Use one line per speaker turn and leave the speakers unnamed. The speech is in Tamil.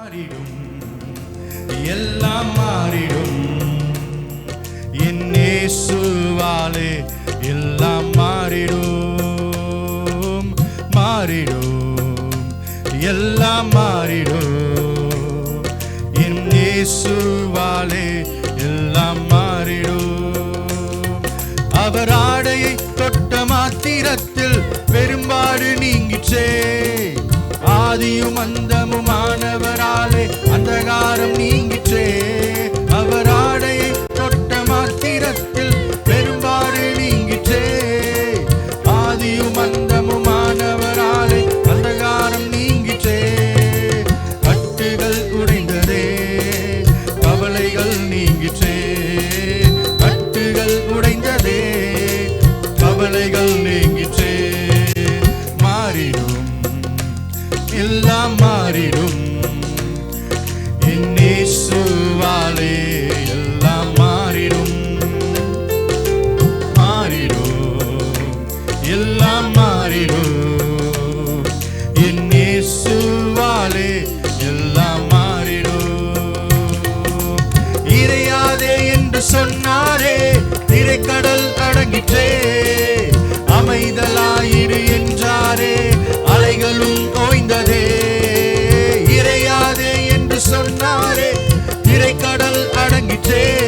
மாறிடும். எல்லாம் மாறிடும். என்னே சுவாலே எல்லாம் மாறிடும். மாறிடும். எல்லாம் மாறிடும். என்னே சுவாலே எல்லாம் மாறிடும். அவர் ஆடையை தொட்ட மாத்திரத்தில் பெரும்பாடு நீங்கிச்சே ஆதியும் அந்தமுமானவராலே அந்தகாரம் நீங்கிற்றே. அவர் ஆடையை தொட்ட மாத்திரத்தில் பெரும்பாடு நீங்கிற்றே. ஆதியும் அந்தமும் ஆனவராலே அந்தகாரம் நீங்கிற்றே. கட்டுகள் உடைந்ததே கவலைகள் நீங்கிற்றே. கட்டுகள் உடைந்ததே கவலைகள் எல்லாம் மாறிடும். என் எல்லாம் மாறிடும். மாறிடும். எல்லாம் மாறிடும். என் எல்லாம் மாறிடும். இறையாதே என்று சொன்னாரே திரைக்கடல் அடங்கிற்றே. Say.